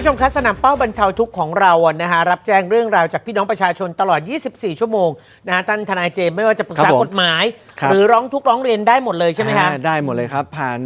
ผู้ชมคะสนามเป้าบรรเทาทุกข์ของเราอะนะคะรับแจ้งเรื่องราวจากพี่น้องประชาชนตลอด 24 ชั่วโมงนะท่านทนายเจมส์ไม่ว่าจะปรึกครัษาบผมกฎหมาย ครับ หรือร้องทุกข์ร้องเรียนได้หมดเลยใช่ไหมคะ อ่าได้หมดเลยครับ ผ่าน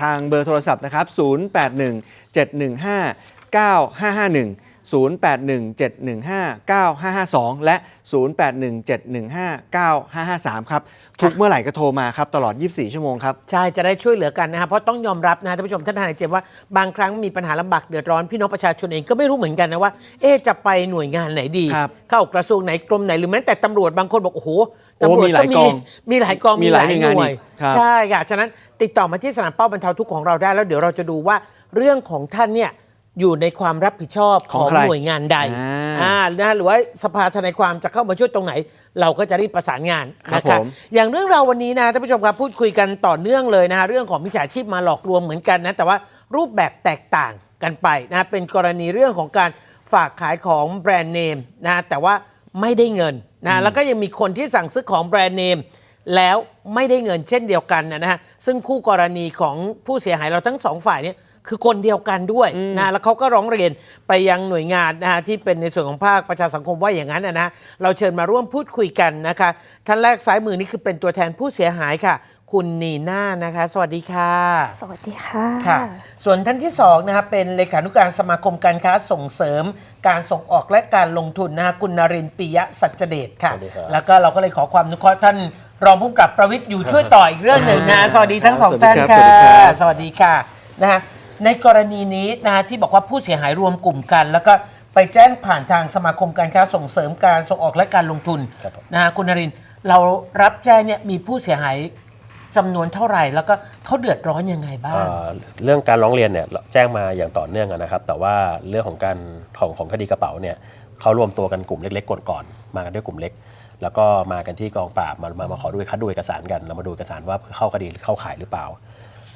ทางเบอร์โทรศัพท์นะครับ 081 715 9551 081 715 9552 และ 081 715 9553 ครับ ทุกเมื่อไหร่ก็โทรมาครับ ตลอด 24 ชั่วโมงครับ ใช่จะได้ช่วยเหลือกันนะคะเพราะต้องยอมรับนะท่านผู้ชมท่านทนายเจมส์ว่าบางครั้งมีปัญหาลำบากเดือดร้อนพี่น้องประชาชนเองก็ไม่รู้เหมือนกันนะว่า เอ๊ะจะไปหน่วยงานไหนดี ครับเข้ากระทรวงไหนกรมไหนหรือแม้แต่ตำรวจบางคนบอกโอ้โหโอ้ตำรวจมีหลายก็กองมีหลายกองมีหลายหน่วยงานอีกครับ ใช่ค่ะฉะนั้นติดต่อมาที่สนามเป้าบรรเทาทุกข์ของเราได้แล้วเดี๋ยวเราจะดูว่าเรื่องของท่านเนี่ย อยู่ในความรับผิดชอบขขอองงใครหน่วยงานใดอ่าอ่านะหรือว่าสภาทนายความจะเข้ามาช่วยตรงไหน เราก็จะรีบประสานงานครับนะคะผม อย่างเรื่องเราววันนี้นะท่านผู้ชมครับพูดคุยกันต่อเนื่องเลยนะคะเรื่องของมิจฉาชีพมาหลอกลวงเหมือนกันนะแต่ว่ารูปแบบแตกต่างกันไปนะเป็นกรณีเรื่องของการฝากขายของแบรนด์เนมนะแต่ว่าไม่ได้เงินนะแล้วก็ยังมีคนที่สั่งซื้อของแบรนด์เนม แล้วไม่ได้เงินเช่นเดียวกันนะฮะซึ่งคู่กรณีของผู้เสียหายเราทั้งสองฝ่ายเนี่ย คือคนเดียวกันด้วยนะแล้วเขาก็ร้องเรียนไปยังหน่วยงานนะฮะที่เป็นในส่วนของภาคประชาสังคมว่าอย่างนั้นนะนะเราเชิญมาร่วมพูดคุยกันนะคะท่านแรกซ้ายมือนี่คือเป็นตัวแทนผู้เสียหายค่ะ คุณนีน่านะคะ สวัสดีค่ะสวัสดีค่ะค่ะ ส่วนท่านที่สองนะคะเป็นเลขานุการสมาคมการค้าส่งเสริม การส่งออกและการลงทุนนะคะคุณนรินทร์ปิยะสัจเดชค่ะ สวัสดีครับ แล้วก็เราก็เลยขอความอนุเคราะห์ท่านรองผู้กำกับประวิทย์อยู่ช่วยต่ออีกเรื่องหนึ่งนะ สวัสดีทั้งสองสวัสดีท่านครับค่ะสวัสดีครับสวัสดีค่ะนะคะ ในกรณีนี้นะคะที่บอกว่าผู้เสียหายรวมกลุ่มกัน แล้วก็ไปแจ้งผ่านทางสมาคมการค้าส่งเสริมการส่งออกและการลงทุนครับผม นะคะคุณนรินทร์เรารับแจ้งเนี่ยมีผู้เสียหายจำนวนเท่าไหร่ แล้วก็เขาเดือดร้อนยังไงบ้าง เอ่อเรื่องการร้องเรียนเนี่ยแจ้งมาอย่างต่อเนื่องอะนะครับ แต่ว่าเรื่องของการของของคดีกระเป๋าเนี่ยเขารวมตัวกันกลุ่มเล็กๆก่อนก่อนมากันด้วยกลุ่มเล็ก แล้วก็มากันที่กองปราบมามามาขอดูคัดดูเอกสารกันเรามาดูเอกสารว่าเข้าคดีหรือเข้าข่ายหรือเปล่า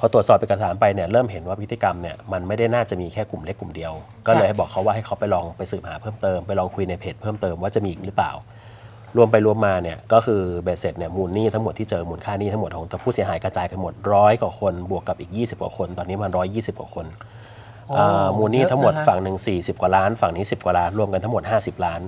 พอตรวจสอบเอกสารไปเนี่ยเริ่มเห็นว่าพฤติกรรมเนี่ยมันไม่ได้น่าจะมีแค่กลุ่มเล็กกลุ่มเดียว ก็เลยให้บอกเขาว่าให้เขาไปลองไปสืบหาเพิ่มเติมไปลองคุยในเพจเพิ่มเติมว่าจะมีอีกหรือเปล่า รวมไปรวมมาเนี่ยก็คือเบสเสร็จเนี่ยมูลหนี้ทั้งหมดที่เจอมูลค่าหนี้ทั้งหมดของผู้เสียหายกระจายกันหมดร้อยกว่าคนบวกกับอีก 20 กว่าคน ตอนนี้มันร้อยยี่สิบกว่าคนโอ้อ่ามูลหนี้ทั้งหมดเยอะนะฮะฝั่งหนึ่ง40 กว่าล้าน ฝั่งนี้ 10 กว่าล้านรวมกันทั้งหมด 50 ล้าน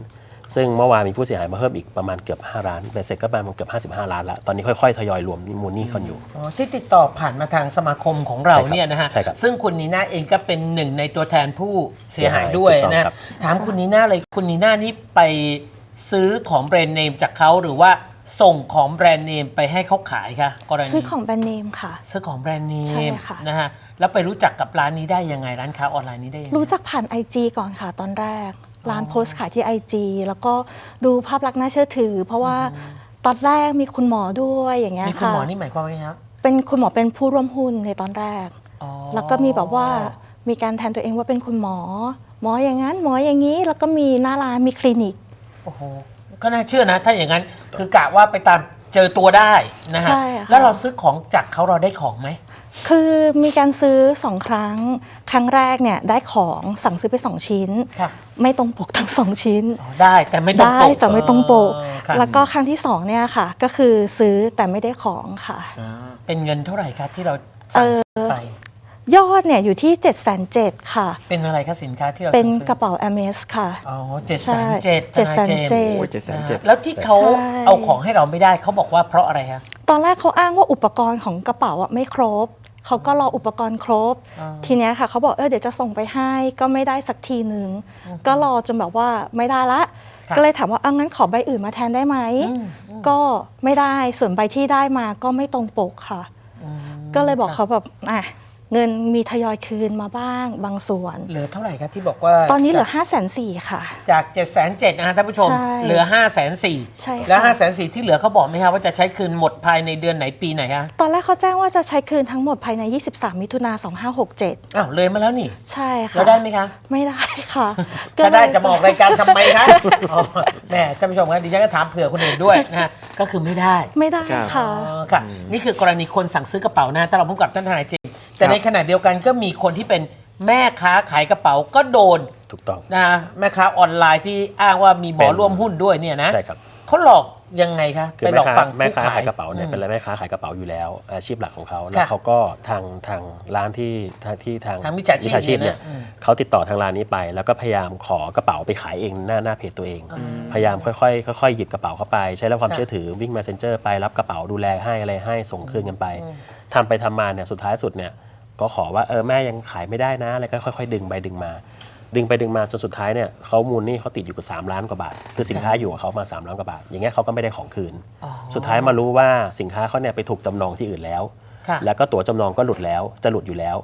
ซึ่งเมื่อวานมีผู้เสียหายมาเพิ่มอีกประมาณเกือบ 5 ล้านเบสเสร็จก็ประมาณเกือบ 55 ล้านละตอนนี้ค่อยๆ ทยอยรวมมูลหนี้กันอยู่ อ๋อที่ติดต่อผ่านมาทางสมาคมของเราใช่ครับเนี่ยนะฮะใช่ครับซึ่งคุณนีน่าเองก็เป็นหนึ่งในตัวแทนผู้เสียหายด้วยถูกต้องนะครับ ถามคุณนีน่าเลยคุณนีน่านี่ไปซื้อของแบรนด์เนมจากเขาหรือว่าส่งของแบรนด์เนมไปให้เขาขายคะกรณีซื้อของแบรนด์เนมค่ะ ซื้อของแบรนด์เนใช่มค่ะ นะฮะแล้วไปรู้จักกับร้านนี้ได้ยังไงร้านค้าออนไลน์นี้ได้ยังไงรู้จักผ่าน IG ก่อนค่ะตอนแรก ร้านโพสต์ขายที่ IG แล้วก็ดูภาพลักษณ์น่าเชื่อถือ เพราะว่าตอนแรกมีคุณหมอด้วยอย่างเงี้ยนี่คุณค่ะหมอนี่หมายความว่าไงครับ เป็นคุณหมอเป็นผู้ร่วมหุ้นในตอนแรก อ๋อแล้วก็มีแบบว่ามีการแทนตัวเองว่าเป็นคุณหมอ หมออย่างนั้นหมออย่างนี้ แล้วก็มีหน้าร้านมีคลินิก โอ้โหก็น่าเชื่อนะ ถ้าอย่างนั้นคือกะว่าไปตามเจอตัวได้นะฮะ ใช่ค่ะ แล้วเราซื้อของจากเขาเราได้ของไหม คือมีการซื้อสองครั้ง ครั้งแรกเนี่ยได้ของสั่งซื้อไปสองชิ้น ค่ะ ไม่ตรงปกทั้งสองชิ้น อ๋อได้แต่ไม่ตรงได้ปกแต่ไม่ตรงปก อ๋อค่ะแล้วก็ครั้งที่สองเนี่ยค่ะ ก็คือซื้อแต่ไม่ได้ของค่ะ อ่าเป็นเงินเท่าไหร่คะที่เราสั่งซื้อไป ยอดเนี่ยอยู่ที่7จ็ดแสนเจ็ดค่ะ เป็นอะไรคะสินค้าที่เราเป็นสั่งซื้อกระเป๋า m อ s ค่ะ อ๋อเจ็ดใช่แสนเจ็ดเจ็ดแสนเจ็ดโอ้ยเจ็ดแสนเจ็ด แล้วที่เขาใช่ เอาของให้เราไม่ได้เขาบอกว่าเพราะอะไรคะ ตอนแรกเขาอ้างว่าอุปกรณ์ของกระเป๋าอะไม่ครบ เขาก็รออุปกรณ์ครบอ่าทีเนี้ยค่ะเขาบอกเออเดี๋ยวจะส่งไปให้ก็ไม่ได้สักทีนึงก็รอจนแบบว่าไม่ได้ละค่ะก็เลยถามว่าเอางั้นขอใบอื่นมาแทนได้ไหมอืมก็ไม่ได้ส่วนใบที่ได้มาก็ไม่ตรงปกค่ะอืมก็เลยบอกเขาแบบอะ เงินมีทยอยคืนมาบ้างบางส่วน เหลือเท่าไหร่คะที่บอกว่าตอนนี้เหลือจาก5 4 0 0 0ค่ะ จาก7จ็ดแสนเจ็ดนะฮะท่านผู้ชม ใช่เหลือ5้าแสนสี่ใช่ค่ะ แล้ว5้าแสนสี่ที่เหลือเขาบอกไหมคะว่าจะใช้คืนหมดภายในเดือนไหนปีไหนคะตอนแรกเขาแจ้งว่าจะใช้คืนทั้งหมดภายใน 23 มิถุนา2567 อ้าวเลยมาแล้วนี่ ใช่ค่ะแล้วได้ไหมคะ ไม่ได้ค่ะถ้าได้ก็เลยจะมาออกรายการทำไมคะอ๋อแหม่ท่านผู้ชมครับดิฉันก็ถามเผื่อคนอื่นด้วยนะฮะก็คือไม่ได้ ไม่ได้ครับค่ะ อ๋อค่ะ นี่คือกรณีคนสั่งซื้อกระเป๋านะถ้าเราพูดกับท่านทนายเจมส์ แต่ครับในขณะเดียวกันก็มีคนที่เป็นแม่ค้าขายกระเป๋าก็โดนถูกต้องนะฮะแม่ค้าออนไลน์ที่อ้างว่ามีหมอเป็น ร่วมหุ้นด้วยเนี่ยนะใช่ครับ เขาหลอกยังไงคะคือไปหลแม่อกค้าฝั่งแม่ผู้ค้าขาขายยกระเป๋าเนี่ยเป็นอะไรแม่ค้าขายกระเป๋าอยู่แล้ว อาชีพหลักของเขาแล้วค่ะเขาก็ทางทางร้านที่ทางที่ทางทางมิจฉาชีพเนี่ยเนี่ยนะอืมเขาติดต่อทางร้านนี้ไป แล้วก็พยายามขอกระเป๋าไปขายเองหน้าหน้าเพจตัวเอง พยายามค่อยๆค่อยๆหยิบกระเป๋าเข้าไป ใช้แล้วความค่ะ เชื่อถือวิ่ง messenger ไปรับกระเป๋าดูแลให้อะไรให้ส่งคืนกันไปทำไปทำมาเนี่ยสุดท้ายสุดเนี่ย ก็ขอว่าเออแม่ยังขายไม่ได้นะอะไรก็ค่อย ๆ ดึงไปดึงมา ดึงไปดึงมาจนสุดท้ายเนี่ยเขามูลหนี่เขาติดอยู่กับ3ล้านกว่าบาท คือสินค้าอยู่กับเขามา3ล้านกว่าบาท อย่างเงี้ยเขาก็ไม่ได้ของคืน สุดท้ายมารู้ว่าสินค้าเขาเนี่ยไปถูกจำนองที่อื่นแล้ว ค่ะ แล้วก็ตั๋วจำนองก็หลุดแล้วจะหลุดอยู่แล้ว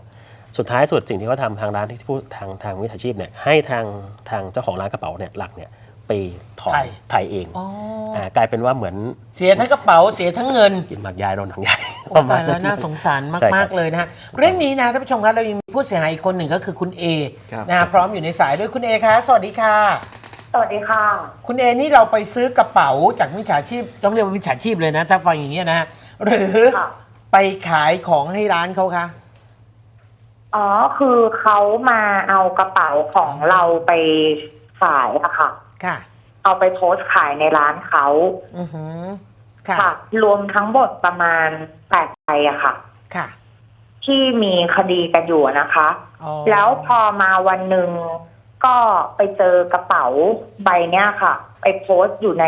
สุดท้ายสุดสิ่งที่เขาทำทางร้านที่พูดทางทางวิชาชีพเนี่ยให้ทางทางเจ้าของร้านกระเป๋าเนี่ยหลักเนี่ยไปถอนไถ่ ไถ่เองากลายเป็นว่าเหมือนเสียทั้งกระเป๋าเสียทั้งเงิน กินหมากยายโดนหนังยาย โอ้ตายแล้วน่าสงสารใช่ครัมาก บ ๆ เลยนะฮะเรื่องนี้นะท่านผู้ชมครับเรายังมีผู้เสียหายอีกคนหนึ่งก็คือคุณเอครับ นะฮะพร้อมอยู่ในสายด้วยคุณเอคะสวัสดีค่ะ สวัสดีค่ะ คุณเอนี่เราไปซื้อกระเป๋าจากมิจฉาชีพต้องเรียกว่ามิจฉาชีพเลยนะ ถ้าฟังอย่างนี้ยนะฮะหรือค่ะ ไปขายของให้ร้านเขาคะ อ๋อ คือเขามาเอากระเป๋าของเราไปขายอะค่ะ ค่ะ เอาไปโพสต์ขายในร้านเขาอือหือค่ะ ค่ะ รวมทั้งหมดประมาณ แปดใบอะค่ะ ค่ะที่มีคดีกันอยู่อะนะคะ อ๋อแล้วพอมาวันหนึ่งก็ไปเจอกระเป๋าใบเนี้ยค่ะ ไปโพสต์อยู่ใน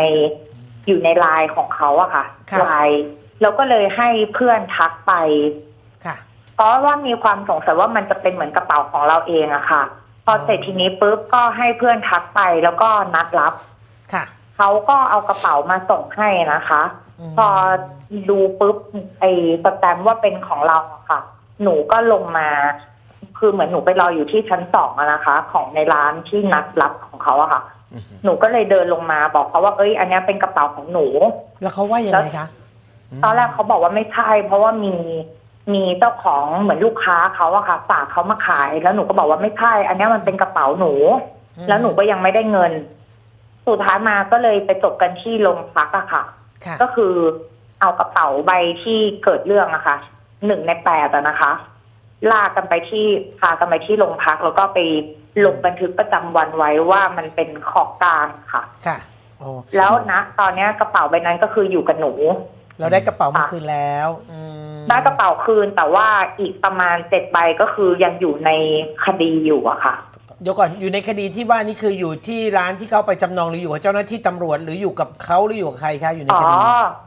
อยู่ในไลน์ของเขาอะค่ะค่ะ ไลน์แล้วก็เลยให้เพื่อนทักไป ค่ะ เพราะว่ามีความสงสัยว่ามันจะเป็นเหมือนกระเป๋าของเราเองอะค่ะ พอเสร็จทีนี้ปุ๊บก็ให้เพื่อนทักไปแล้วก็นัดรับ ค่ะ เขาก็เอากระเป๋ามาส่งให้นะคะอืม พอดูปุ๊บไอ้สแตมป์ว่าเป็นของเราอะค่ะ หนูก็ลงมา คือเหมือนหนูไปรออยู่ที่ชั้นสองอะนะคะ ของในร้านที่นัดรับของเขาอะค่ะ หนูก็เลยเดินลงมาบอกเขาว่าเอ้ย อันเนี้ยเป็นกระเป๋าของหนู แล้วเขาว่ายังไงคะตอนแรกเขาบอกว่าไม่ใช่ เพราะว่ามีมีเจ้าของเหมือนลูกค้าเขาอะค่ะฝากเขามาขาย แล้วหนูก็บอกว่าไม่ใช่ อันเนี้ยมันเป็นกระเป๋าหนูอืมแล้วหนูก็ยังไม่ได้เงิน สุดท้ายมาก็เลยไปจบกันที่โรงพักอะค่ะ ค่ะ ก็คือเอากระเป๋าใบที่เกิดเรื่องอะค่ะหนึ่งในแปดอะนะคะ ลากกันไปที่พากันไปที่โรงพัก แล้วก็ไปลงบันทึกประจำวันไว้ว่ามันเป็นของกลางค่ะ ค่ะโอ้แล้วนะ ตอนเนี้ยกระเป๋าใบนั้นก็คืออยู่กับหนู เราได้กระเป๋ามาคืนแล้วอืมได้กระเป๋าคืนแต่ว่าอีกประมาณเจ็ดใบก็คือยังอยู่ในคดีอยู่อะค่ะ เดี๋ยวก่อนอยู่ในคดีที่ว่านี่คืออยู่ที่ร้านที่เขาไปจำนองหรืออยู่กับเจ้าหน้าที่ตำรวจหรืออยู่กับเขาหรืออยู่กับใครคะอยู่ในอ๋อ คดี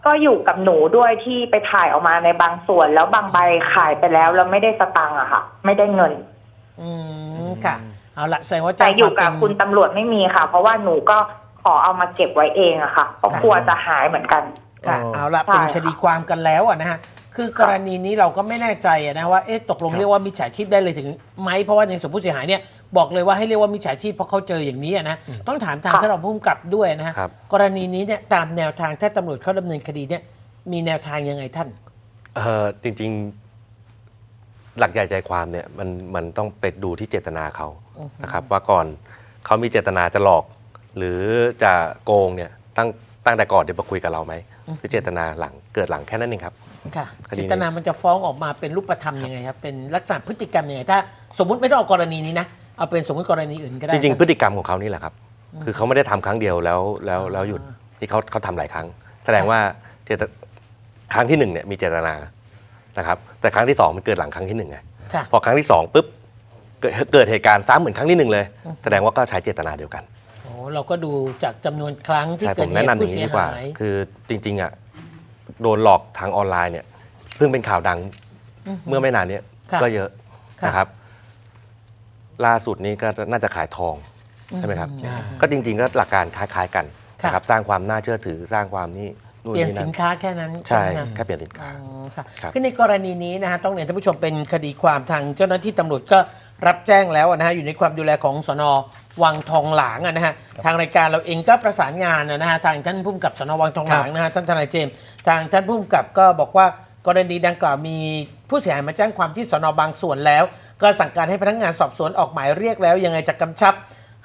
ก็อยู่กับหนูด้วยที่ไปถ่ายออกมาในบางส่วน แล้วบางใบขายไปแล้วแล้วไม่ได้สตังค์อะค่ะ ไม่ได้เงิน อืมค่ะ เอาละแสดงว่าแต่แจ้งอยู่ควากับมเป็นคุณตำรวจไม่มีค่ะ เพราะว่าหนูก็ขอเอามาเก็บไว้เองอะค่ะเพราะค่ะกลัวจะหายเหมือนกัน ค่ะอ๋อเอาละใช่เป็นคดีความกันแล้วอะนะฮะคือกรณีนี้เราก็ไม่แน่ใจอะนะว่าเอ๊ะตกลงครับ เรียกว่ามิจฉาชีพได้เลยถึงไหมเพราะว่าในส่วนผู้เสียหายเนี่ยบอกเลยว่าให้เรียกว่ามิจฉาชีพเพราะเขาเจออย่างนี้อะนะต้องถามทางท่านรองผู้กำกับด้วยนะฮะครับ กรณีนี้เนี่ยตามแนวทางถ้าตำรวจเขาดำเนินคดีเนี่ยมีแนวทางยังไงท่าน เออจริงๆหลักใหญ่ใจความเนี่ยมันมันต้องไปดูที่เจตนาเขานะครับ ว่าก่อนเขามีเจตนาจะหลอก หรือจะโกงเนี่ยตั้งตั้งแต่ก่อนเดี๋ยวมาคุยกับเราไหมคือเจตนาหลังเกิดหลังแค่นั้นเองครับ ค่ะคดีเจนี้ตนามันจะฟ้องออกมาเป็นรูปธรรมยังไงครับเป็นลักษณะพฤติกรรมยังไงถ้า สมมติไม่ต้องเอากรณีนี้นะ เอาเป็นสมมติกรณีอื่นก็ได้จริง ๆพคฤติกรรมของเขานี่แหละครับ คือเขาไม่ได้ทำครั้งเดียวแล้วแล้วแล้วหยุดที่เขาเขาทำหลายครั้ง แสดงว่าเจตครั้งที่หนึ่งเนี่ยมีเจตนานะครับ แต่ครั้งที่สองมันเกิดหลังครั้งที่หนึ่งไงค่ะ พอครั้งที่สองปุ๊บเกิดเกิดเหตุการณ์ซ้ำเหมือนครั้งที่หนึ่งเลย แสดงว่าก็ใช้เจตนาเดียวกัน โอ้เราก็ดูจากจำนวนครั้งที่ใช่เกิผดมเหแนะตุนำอผู้ย่างเสีนี้ยดีกว่า หาย คือจริงๆอะโดนหลอกทางออนไลน์เนี่ย เพิ่งเป็นข่าวดังเมื่อไม่นานเนี้ยค่ะก็เยอะค่ะ นะครับ ล่าสุดนี้ก็น่าจะขายทองใช่ไหมครับก็จริงๆก็หลักการคล้ายๆกันค่ะ นะครับสร้างความน่าเชื่อถือสร้างความนี่นู่นเปลี่ยนนี่สินั่นนค้าแค่นั้นใช่ไหมคะแค่เปลี่ยนสินค้า อ๋อค่ะครับ คือในกรณีนี้นะฮะต้องเรียนท่านผู้ชมเป็นคดีความทางเจ้าหน้าที่ตำรวจก็รับแจ้งแล้วนะฮะอยู่ในความดูแลของสนวังทองหลางอะนะฮะทางรายการเราเองก็ประสานงานนะฮะทางท่านผู้กำกับสนวังทองหลางนะฮะท่านทนายเจมส์ทางท่านผู้กำกับก็บอกว่ากรณีดังกล่าวมีผู้เสียหายมาแจ้งความที่สนบางส่วนแล้ว ก็สั่งการให้พนักงานสอบสวนออกหมายเรียกแล้วยังไงจะกำชับ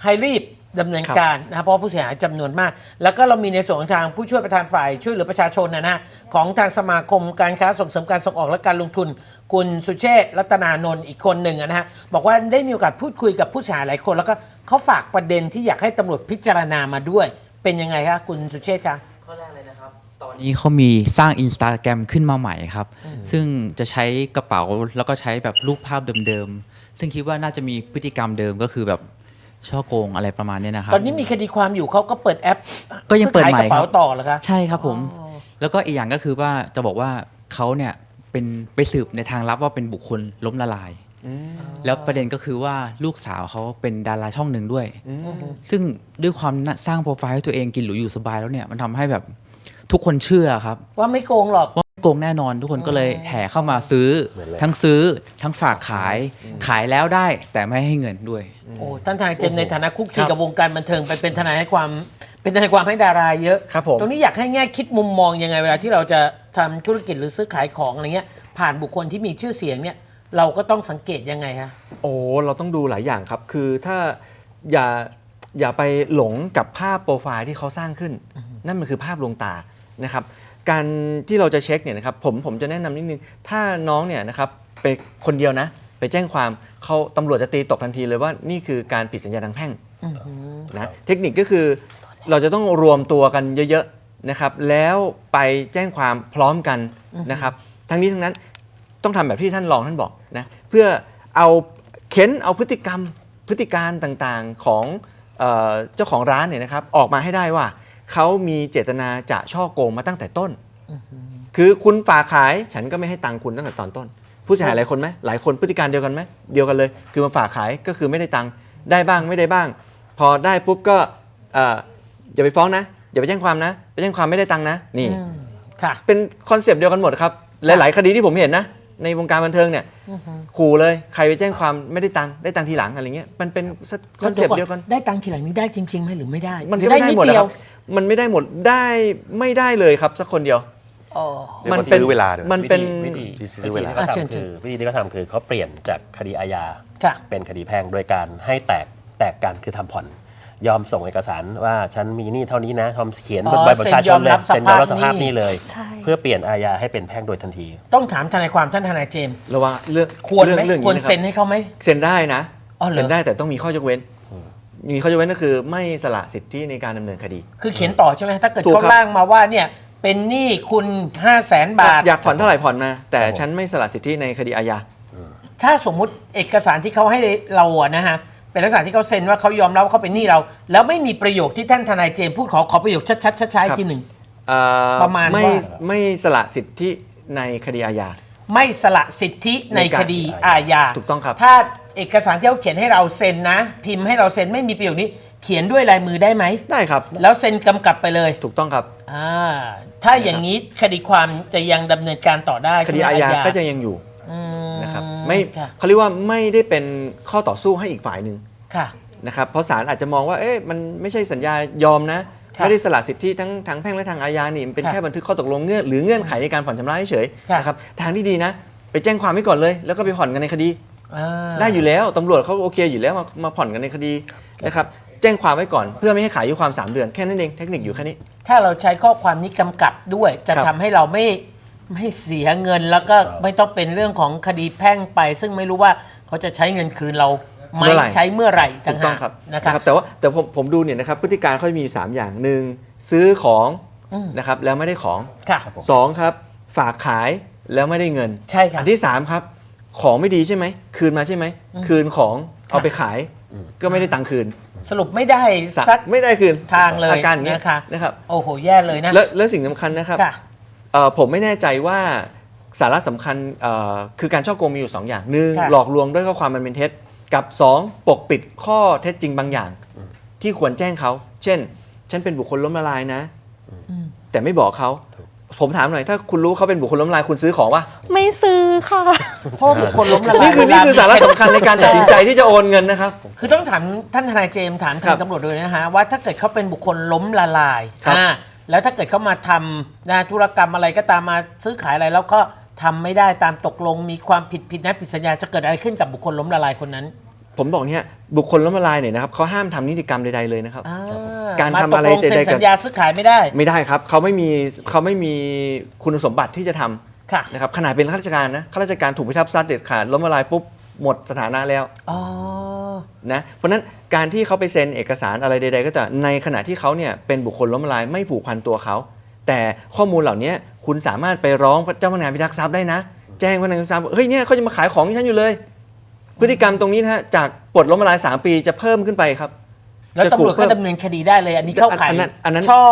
ให้รีบดำเนินการนะเพราะว่าผู้เสียหายจำนวนมาก แล้วก็เรามีในส่วนของทางผู้ช่วยประธานฝ่ายช่วยเหลือประชาชนนะฮะของทางสมาคมการค้าส่งเสริมการส่งออกและการลงทุน คุณสุเชษฐ์รัตนานนท์อีกคนหนึ่งอะนะฮะบอกว่าได้มีโอกาสพูดคุยกับผู้เสียหายหลายคน แล้วก็เขาฝากประเด็นที่อยากให้ตำรวจพิจารณามาด้วย เป็นยังไงคะคุณสุเชษฐ์คะ นี้เขามีสร้างอินสตาแกรมขึ้นมาใหม่ครับ ซึ่งจะใช้กระเป๋าแล้วก็ใช้แบบรูปภาพเดิมๆ ซึ่งคิดว่าน่าจะมีพฤติกรรมเดิมก็คือแบบช่อโกงอะไรประมาณเนี้ยนะครับ ตอนนี้มีคดีความอยู่เขาก็เปิดแอปก็ยังเปิดซื้อใหม่ขายกระเป๋าครับ ต่อเหรอคะใช่ครับผม แล้วก็อีกอย่างก็คือว่าจะบอกว่าเขาเนี่ยเป็นไปสืบในทางลับว่าเป็นบุคคลล้มละลาย แล้วประเด็นก็คือว่าลูกสาวเขาเป็นดาราช่องหนึ่งด้วย ซึ่งด้วยความน่ะสร้างโปรไฟล์ให้ตัวเองกินหรูอยู่สบายแล้วเนี่ยมันทำให้แบบ ทุกคนเชื่อครับ ว่าไม่โกงหรอก ว่าโกงแน่นอนทุกคนก็เลยแห่เข้ามาซื้อเหมือนเลยทั้งซื้อทั้งฝากขายขายแล้วได้แต่ไม่ให้เงินด้วย โอ้ท่านทนายเจมส์ในฐานะคุกคีกับวงการบันเทิงไปเป็นทนายให้ความเป็นทนายความให้ดาราเยอะ ครับผม ตรงนี้อยากให้แง่คิดมุมมองยังไงเวลาที่เราจะทำธุรกิจหรือซื้อขายของอะไรเงี้ย ผ่านบุคคลที่มีชื่อเสียงเนี่ย เราก็ต้องสังเกตยังไงฮะ โอ้เราต้องดูหลายอย่างครับ คือถ้าอย่าอย่าไปหลงกับภาพโปรไฟล์ที่เขาสร้างขึ้น นั่นมันคือภาพลวงตา นะครับการที่เราจะเช็คเนี่ยนะครับผมผมจะแนะนำนิดนึง ถ้าน้องเนี่ยนะครับไปคนเดียวนะ ไปแจ้งความเขาตำรวจจะตีตกทันทีเลยว่านี่คือการผิดสัญญาทางแพ่งนะเทคนิคก็คือเราจะต้องรวมตัวกันเยอะๆนะครับ แล้วไปแจ้งความพร้อมกันนะครับ ทั้งนี้ทั้งนั้นต้องทำแบบที่ท่านรองท่านบอกนะเพื่อเอาเค้นเอาพฤติกรรมพฤติการต่างๆของเออเจ้าของร้านเนี่ยนะครับออกมาให้ได้ว่า เขามีเจตนาจะช่อโกงมาตั้งแต่ต้น คือคุณฝากขายฉันก็ไม่ให้ตังค์คุณตั้งแต่ตอนต้น ผู้เสียหายหลายคนไหมหลายคนพฤติการเดียวกันไหมเดียวกันเลย คือมาฝากขายก็คือไม่ได้ตังค์ได้บ้างไม่ได้บ้าง พอได้ปุ๊บก็เอ่ออย่าไปฟ้องนะ อย่าไปแจ้งความนะไปแจ้งความไม่ได้ตังค์นะนี่ ค่ะ เป็นคอนเซปต์เดียวกันหมดครับ หลาย ๆ คดีที่ผมเห็นนะ ในวงการบันเทิงเนี่ยขู่เลยใครไปแจ้งความไม่ได้ตังค์ได้ตังค์ทีหลังอะไรเงี้ยมันเป็นคอนเซปต์เดียวกัน ได้ตังค์ทีหลังนี้ได้จริงๆไหมหรือไม่ได้มันหรืก็อไม่ได้นิหมดเดีนะคยวรับ มันไม่ได้หมดได้ไม่ได้เลยครับสักคนเดียว อ๋อเรียกว่าซื้อเวลาด้วย มันเป็น วิธีวิธีซื้วิอเวธีลา ที่เขาอะเชิญทำคือวิธีที่เขาทำคือเขาเปลี่ยนจากคดีอาญาค่ะ เป็นคดีแพ่งโดยการให้แตกแตกกันคือทำผ่อน ยอมส่งเอกสารว่าฉันมีหนี้เท่านี้นะทอมเขียนบนอ๋อใบประชาชนเลยเซ็เซ็นนยยออมมรัรับบสสภาภาพพหนี้หนี้เลย ใช่ เพื่อเปลี่ยนอาญาให้เป็นแพ่งโดยทันที ต้องถามทนายความท่านทนายเจมส์ระวังเรื่องควรเรื่องไหมเรื่องควรนี้นะคเซ็รันบให้เขาไหม เซ็นได้นะอ๋อเหรอ เซ็นได้แต่ต้องมีข้อยกเว้น มีข้อยกเว้นก็คือไม่สละสิทธิในการดำเนินคดี คือเขียนต่อใช่ไหมถ้าเกิดถูกเขาครับร่างมาว่าเนี่ยเป็นหนี้คุณ 5 0 0แสนบาท อยากผ่อนเท่าไหร่ผ่อนมา แต่ครับผมฉันไม่สละสิทธิในคดีอาญา ถ้าสมมุติเอกสารที่เขาให้เราอะนะฮะเป็นลักษณะที่เขาเซ็นว่าเขายอมรับว่าเขาเป็นหนี้เรา แล้วไม่มีประโยคที่ท่านทนายเจมส์พูดขอขอประโยคชัดๆช้าๆอีครักบทีหนึ่ง เอ่อประมาณไม่ว่า ไม่สละสิทธิในคดีอาญา ไม่สละสิทธิในในการคดีอาญาถูกต้องครับ ถ้า เอกสารที่เขาเขียนให้เราเซ็นนะ พิมพ์ให้เราเซ็นไม่มีประโยคนี้ เขียนด้วยลายมือได้ไหม ได้ครับ แล้วเซ็นกำกับไปเลยถูกต้องครับ อ่าถ้าอย่างนี้คดีความจะยังดำเนินการต่อได้คดีใช่ไหมอาญาก็จะยังอยู่อืมนะครับไม่ค่ะเขาเรียกว่าไม่ได้เป็นข้อต่อสู้ให้อีกฝ่ายหนึ่งค่ะ นะครับเพราะศาลอาจจะมองว่าเอ๊ะมันไม่ใช่สัญญายอมนะค่ะไม่ได้สละสิทธิทั้งทางแพ่งและทางอาญานี่มันเป็นค่ะแค่บันทึกข้อตกลงเงื่อนหรือเงื่อนไขในการผ่อนชำระเฉยๆค่ะ นะครับทางที่ดีนะ ไปแจ้งความไว้ก่อนเลย แล้วก็ไปผ่อนกันในคดีอ่า ได้อยู่แล้วตำรวจเขาโอเคอยู่แล้วมามาผ่อนกันในคดีนะครับแจ้งความไว้ก่อนเพื่อไม่ให้ขายอายุความ 3 เดือนแค่นั้นเองเทคนิคอยู่แค่นี้ ถ้าเราใช้ข้อความนี้กำกับด้วยจะครับ ทำให้เราไม่ไม่เสียเงินแล้วก็ไม่ต้องเป็นเรื่องของคดีแพ่งไป ซึ่งไม่รู้ว่าเขาจะใช้เงินคืนเราไหม่เมื่อไหร่ใช้เมื่อไหร่ต่าถูงกต้อหางกครับนะครับ แต่ว่าแต่ผมผมดูเนี่ยนะครับพฤติการเขามี 3 อย่างหนึ่งซื้อของอืม นะครับแล้วไม่ได้ของค่ะ สองครับฝากขายแล้วไม่ได้เงิน ใช่ค่ะอันที่ 3 ครับ ของไม่ดีใช่ไหม คืนมาใช่ไหม คืนของเอาไปขาย ก็ไม่ได้ตังค์คืน สรุปไม่ได้สะสักไม่ได้คืนทางเลยอาการอย่างเงี้ยนะคะนะครับโอ้โหแย่เลยนะแล้วแล้วสิ่งสำคัญนะครับค่ะเอ่อผมไม่แน่ใจว่าสาระสำคัญเอ่อคือการช่อโกงมีอยู่ 2 อย่างหนึ่งค่ะหลอกลวงด้วยข้อความมันเป็นเท็จ กับ 2 ปกปิดข้อเท็จจริงบางอย่าง ที่ควรแจ้งเขา เช่น ฉันเป็นบุคคลล้มละลายนะ แต่ไม่บอกเขา ผมถามหน่อย ถ้าคุณรู้เขาเป็นบุคคลล้มละลายคุณซื้อของวะไม่ซื้อค่ะ เพราะบุคคลล้มละลายนี่คือเวนี่ลคือสาระสำคัญในการตัดสินใจที่จะโอนเงินนะครับ คือต้องถามท่านทนายเจมส์ถามครัทางบตำรวจด้วยนะฮะว่าถ้าเกิดเขาเป็นบุคคลล้มละลายครับ อ่าแล้วถ้าเกิดเขามาทำนะธุรกรรมอะไรก็ตามมาซื้อขายอะไรแล้วก็ทำไม่ได้ตามตกลงมีความผิดผิดนัดผิดสัญญาจะเกิดอะไรขึ้นกับบุคคลล้มละลายคนนั้น ผมบอกเนี่ยบุคคลล้มละลายเนี่ยนะครับเขาห้ามทำนิติกรรมใดๆเลยนะครับ อ่การมาทำอะไรตกลงเซ็นใดๆกับ สัญญาซื้อขายไม่ได้ไม่ได้ครับเขาไม่มีเขาไม่มีคุณสมบัติที่จะทำค่ะนะครับขนาดเป็นข้าราชการนะข้าราชการถูกพิทักษ์ทรัพย์เด็ดขาดล้มละลายปุ๊บหมดสถานะแล้วอ๋อนะเพราะฉะนั้นการที่เขาไปเซ็นเอกสารอะไรใด ๆ ก็ตามในขณะที่เขาเนี่ยเป็นบุคคลล้มละลายไม่ผูกพันตัวเขาแต่ข้อมูลเหล่านี้คุณสามารถไปร้องเจ้าพนักงานพิทักษ์ทรัพย์ได้นะ แจ้งพนักงานพิทักษ์ทรัพย์เฮ้ยเนี่ยเขาจะมาขายของที่ฉันอยู่เลย พฤติกรรมตรงนี้นะฮะจากปลดล้มละลาย 3 ปีจะเพิ่มขึ้นไปครับ แล้วตำรวจก็ดำเนินคดีได้เลย อันนี้เข้าข่ายอันนั้นอันนั้น ช่อ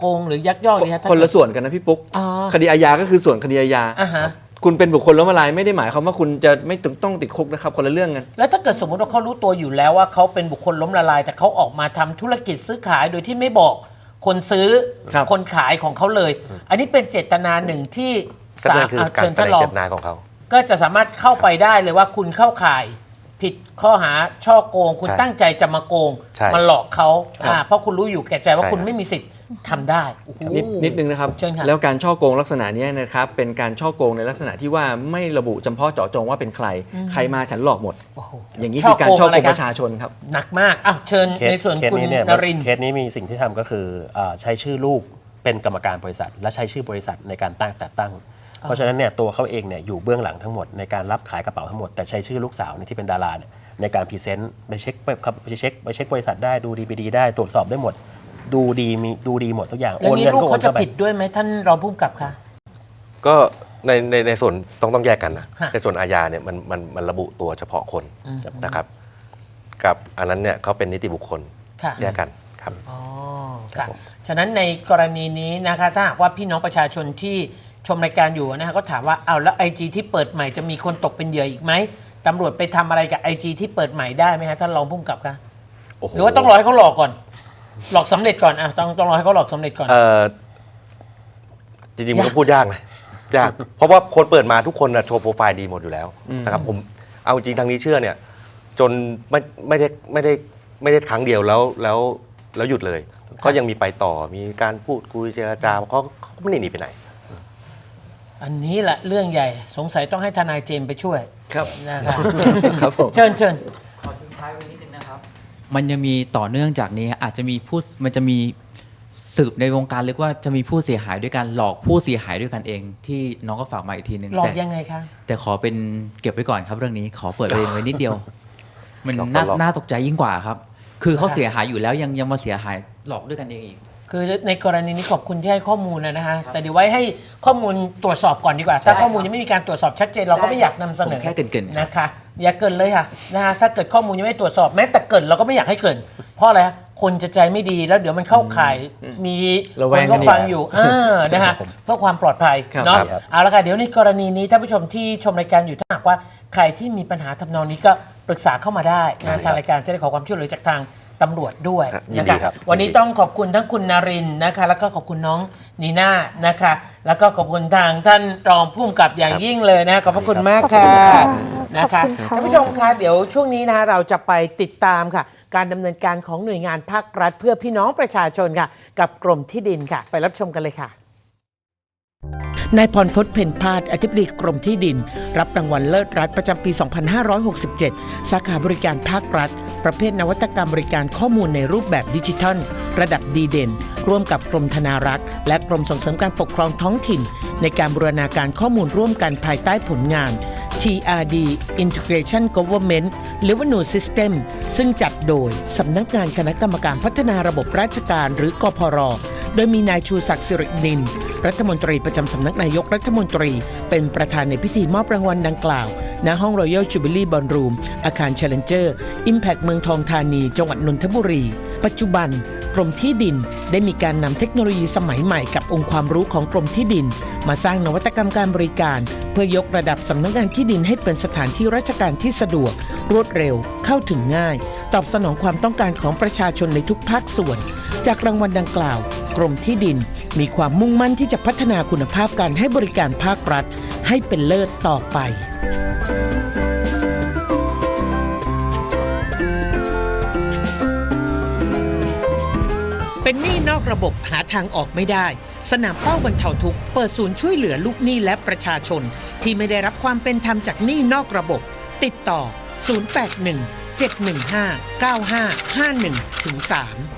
โกงหรือยักยอกดีฮะท่าคนละส่วนกันนะพี่ปุ๊ก อ๋อคดีอาญาก็คือส่วนคดีอาญา อ่าฮะคุณเป็นบุคคลล้มละลายไม่ได้หมายความว่าคุณจะไม่ต้องต้องติดคุกนะครับคนละเรื่องกัน แล้วถ้าเกิดสมมติว่าเขารู้ตัวอยู่แล้วว่าเขาเป็นบุคคลล้มละลาย แต่เขาออกมาทำธุรกิจซื้อขายโดยที่ไม่บอกคนซื้อครับ คนขายของเขาเลย อันนี้เป็นเจตนาหนึ่งที่ก็สานั่มนคืออะการเชิญแสท่านดงรอเจง ตนาของเขา ก็จะสามารถเข้าไปได้เลยว่าคุณเข้าข่าย ผิดข้อหาช่อโกง คุณใช่ตั้งใจจะมาโกง ใช่มาหลอกเขาครับอ่าเพราะคุณรู้อยู่แก่ใจว่าใช่คุณครับ ไม่มีสิทธิ์ทำได้โอ้โห นิดนิดนึงนะครับ เชิญค่ะ แล้วการช่อโกงลักษณะเนี้ยนะครับเป็นการช่อโกงในลักษณะที่ว่าไม่ระบุจำเพาะเจาะจงว่าเป็นใคร ใครมาฉันหลอกหมด โอ้โหอย่างนี้คือการช่อโกงประชาชนครับ หนักมากอ้าวเชิญเคสในส่วนเคสคุณนี้เนี่ยนรินทร์ เคสนี้มีสิ่งที่ทำก็คืออ่าใช้ชื่อลูกเป็นกรรมการบริษัท และใช้ชื่อบริษัทในการตั้งแต่ตั้ง เพราะฉะนั้นเนี่ยตัวเขาเองเนี่ยอยู่เบื้องหลังทั้งหมดในการรับขายกระเป๋าทั้งหมดแต่ใช้ชื่อลูกสาวเนี่ยที่เป็นดาราเนี่ยในการพรีเซนต์ไปเช็คไปครับไปเช็คไปเช็คบริษัทได้ดูดีดีได้ตรวจสอบได้หมด ดูดีมีดูดีหมดทุกอย่างแล้วนี่เงิลูกก็โอเขานจะเข้าไปผิดด้วยไหมท่านรองผู้กำกับคะ ก็ในในในส่วนต้องต้องแยกกันนะฮะ ในส่วนอาญาเนี่ยมันมันมันระบุตัวเฉพาะคนนะครับ กับอันนั้นเนี่ยเขาเป็นนิติบุคคลค่ะ แยกกันครับ อ๋อค่ะ ฉะนั้นในกรณีนี้นะคะ ถ้าหากว่าพี่น้องประชาชนที่ ชมรายการอยู่นะคะก็ถามว่าเอาแล้วไอจที่เปิดใหม่จะมีคนตกเป็นเหยื่ออีกไหมตำรวจไปทำอะไรกับไอจที่เปิดใหม่ได้ไหมฮะท่านรองผู้กำกับคะโอ้โหหรือว่าต้องรอให้เขาหลอกก่อน หลอกสำเร็จก่อนอะต้องต้องรอให้เขาหลอกสำเร็จก่อน เอ่อจริงๆมันยากก็พูดยากนะยากเพราะว่าคนเปิดมาทุกคนน่ะโชว์โปรไฟล์ดีหมดอยู่แล้วนะครับผมเอาจริงทางนี้เชื่อเนี่ย จนไม่ไม่ได้ไม่ได้ไม่ได้ครั้งเดียวแล้วแล้วแล้วหยุดเลยเขายังมีไปต่อมีการพูดคุยเจรจาเขาเขาไม่ได้หนีไปไหน อันนี้แหละเรื่องใหญ่สงสัยต้องให้ทนายเจมส์ไปช่วยครับนะคะครับผม เชิญเชิญ ขอทิ้งท้ายไว้นิดนึงนะครับ มันยังมีต่อเนื่องจากนี้ อาจจะมีผู้มันจะมีสืบในวงการเรียกว่าจะมีผู้เสียหายด้วยกันหลอกผู้เสียหายด้วยกันเอง ที่น้องก็ฝากมาอีกทีหนึ่งหลอกแต่ยังไงคะ แต่ขอเป็นเก็บไว้ก่อนครับเรื่องนี้ขอเปิดประเด็นไว้นิดเดียว มันหลอกน่าหลอกน่าตกใจยิ่งกว่าครับ คือเขาค่ะเสียหายอยู่แล้วยังยังมาเสียหายหลอกด้วยกันเองอีก คือในกรณีนี้ขอบคุณที่ให้ข้อมูลนะนะฮะแต่เดี๋ยวไว้ให้ข้อมูลตรวจสอบก่อนดีกว่า ถ้าใช่ข้อมูลยังไม่มีการตรวจสอบชัดเจนเราก็ไม่อยากนำเสนอผมแค่เกริ่นๆครับนะคะ อย่าเกินเลยค่ะนะฮะถ้าเกิดข้อมูลยังไม่ตรวจสอบแม้แต่เกินเราก็ไม่อยากให้เกิน เพราะอะไรฮะคนจะใจไม่ดีแล้วเดี๋ยวมันเข้าข่ายมีระคแวนงกัก็นอีกฟังอยู่เออนะฮะเพื่อความปลอดภัยครับเนาะครับเอาละค่ะเดี๋ยวในกรณีนี้ท่านผู้ชมที่ชมรายการอยู่ถ้าหากว่าใครที่มีปัญหาทำนองนี้ก็ปรึกษาเข้ามาได้นะทางรายการจะได้ขอความช่วยเหลือจากทาง ตำรวจด้วยครับยินนะดีคะครับวันนี้ยินดี ต้องขอบคุณทั้งคุณนารินทร์นะคะ แล้วก็ขอบคุณน้องนีน่านะคะ แล้วก็ขอบคุณทางท่านรองผู้กำกับอย่างยิ่งเลยนะขอบพระคุณมากค่ะขอบคุณค่ะนะคะขอบคุณค่ะ ท่านผู้ชมคะเดี๋ยวช่วงนี้นะคะเราจะไปติดตามค่ะ การดำเนินการของหน่วยงานภาครัฐ เพื่อพี่น้องประชาชนค่ะ กับกรมที่ดินค่ะ ไปรับชมกันเลยค่ะ นายพรพศเพ็ญพาดอธิบดีกรมที่ดิน รับรางวัลเลิศรัฐประจำปี 2567 สาขาบริการภาครัฐ ประเภทนวัตกรรมบริการข้อมูลในรูปแบบดิจิทัล ระดับดีเด่น ร่วมกับกรมธนารักษ์ และกรมส่งเสริมการปกครองท้องถิ่น ในการบูรณาการข้อมูลร่วมกันภายใต้ผลงาน TRD Integration Government หรือว่า NU System ซึ่งจัดโดยสำนักงานคณะกรรมการพัฒนาระบบราชการหรือกพร โดยมีนายชูศักดิ์สิรินิน รัฐมนตรีประจำสำนักนายกรัฐมนตรี เป็นประธานในพิธีมอบรางวัลดังกล่าว ณ ห้อง Royal Jubilee Ballroom อาคาร Challenger Impact เมืองทองธานี จังหวัดนนทบุรี ปัจจุบัน กรมที่ดินได้มีการนำเทคโนโลยีสมัยใหม่กับองค์ความรู้ของกรมที่ดิน มาสร้างนวัตกรรมการบริการ เพื่อยกระดับสำนักงานที่ดินให้เป็นสถานที่ราชการที่สะดวก รวดเร็ว เข้าถึงง่าย ตอบสนองความต้องการของประชาชนในทุกภาคส่วน จากรางวัลดังกล่าว กรมที่ดินมีความมุ่งมั่นที่จะพัฒนาคุณภาพการให้บริการภาครัฐ ให้เป็นเลิศต่อไปเป็นหนี้นอกระบบหาทางออกไม่ได้ สนามเป้าบรรเทาทุกข์เปิดศูนย์ช่วยเหลือลูกหนี้และประชาชน ที่ไม่ได้รับความเป็นธรรมจากหนี้นอกระบบ ติดต่อ 081 715 9551ถึง3